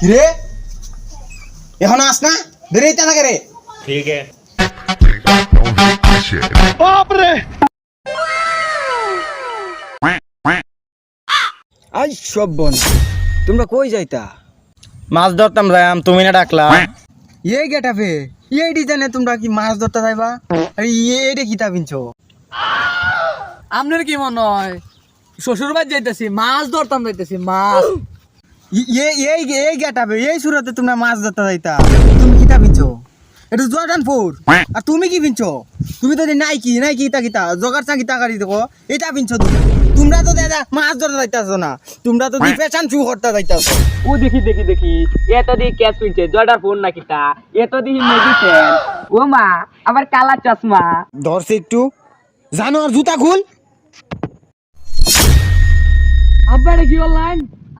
কিরে? এখন আস না? বেরিয়ে থাকে রে। ঠিক আছে। বাপরে! আজ সব বন তোমরা কই যাইতা? মাছ ধরতাম রাম তুমি না ডাকলা। এই গেটাপে এই ডিজাইনে তোমরা কি মাছ ধরতে যাইবা? আরে এটা কি তা পিনছো? আপনার কি মন হয়? শ্বশুর বাড়ি যাইতেছি মাছ ধরতাম যাইতেছি মাছ। এই এই গেটাফে এই সুরতে তোমরা মাছ ধরতে যাইতা। তুমি কিতা পিনছো? এটা জর্ডান ফোর। আর তুমি কি পিনছো? তুমি তো নাইকি নাইকি ইতা কিতা জগার চা কিতা গাড়ি দেখো এটা পিনছো তুমি। তোমরা তো দাদা মাছ ধরতে যাইতাছো না তোমরা তো ডিপ্রেশন শু করতে যাইতাছো। ও দেখি দেখি দেখি এত দিয়ে ক্যাশ পিনছে জর্ডার ফোন না কিতা এত দিয়ে মেডিসিন ও মা আবার কালা চশমা। ধরছে একটু। জানো আর জুতা খুল। আব্বারে কি অনলাইন